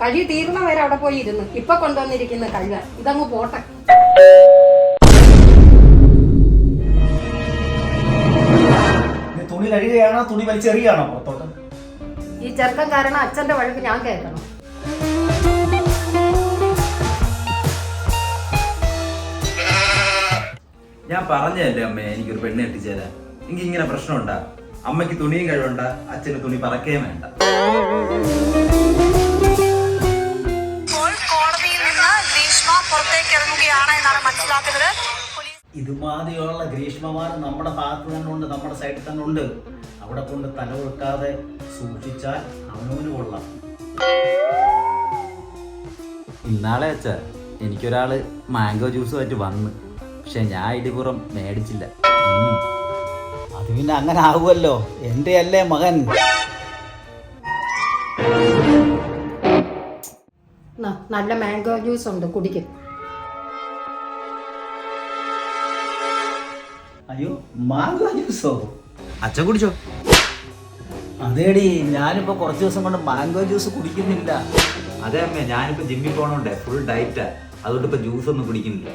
കഴി തീർന്ന വരെ അവിടെ പോയി ഇരുന്നു. ഇപ്പൊ കൊണ്ടുവന്നിരിക്കുന്ന കഴിവ് ഇതങ്ങ് പോട്ടെ. തുണി കഴുകുകയാണോ തുണി വലിച്ചെറിയാണോ പുറത്തോട്ട്. ഈ ചെറുക്കൻ കാരണം അച്ഛന്റെ വഴക്ക് ഞാൻ കേൾക്കണം. ഞാൻ പറഞ്ഞതല്ലേ അമ്മേ എനിക്കൊരു പെണ്ണ് എത്തിച്ചേരാൻ എനിക്ക് ഇങ്ങനെ പ്രശ്നമുണ്ടാ? അമ്മയ്ക്ക് തുണിയും കഴിവുണ്ട് അച്ഛന് തുണി പറക്കുകയും വേണ്ട. ഇതുമാതിരിയുള്ള ഗ്രീഷ്മമാർ നമ്മുടെ ഭാഗത്ത് തന്നെ ഉണ്ട് നമ്മുടെ സൈഡിൽ തന്നെ ഉണ്ട്. അവിടെ കൊണ്ട് തല കൊടുക്കാതെ സൂക്ഷിച്ചാൽ അവനവന് കൊള്ളാം. ഇന്നാളെ അച്ഛ എനിക്കൊരാൾ മാംഗോ ജ്യൂസുമായിട്ട് വന്ന് പക്ഷെ ഞാൻ ഇടിപുറം മേടിച്ചില്ല. അത് പിന്നെ അങ്ങനെ ആവുമല്ലോ. എന്റെ അല്ലേ മകൻ? ന- നല്ല മാംഗോ ജ്യൂസ് ഉണ്ട് കുടിക്കും. അയ്യോ മാംഗോ ജ്യൂസോ? അച്ഛൻ കുടിച്ചോ? അതേടി ഞാനിപ്പോ കുറച്ച് ദിവസം കൊണ്ട് മാംഗോ ജ്യൂസ് കുടിക്കുന്നില്ല. അതെ അമ്മേ ഞാനിപ്പോ ജിമ്മിൽ പോണോണ്ടേ ഫുൾ ഡയറ്റാ അതുകൊണ്ട് ഇപ്പൊ ജ്യൂസ് ഒന്നും കുടിക്കുന്നില്ല.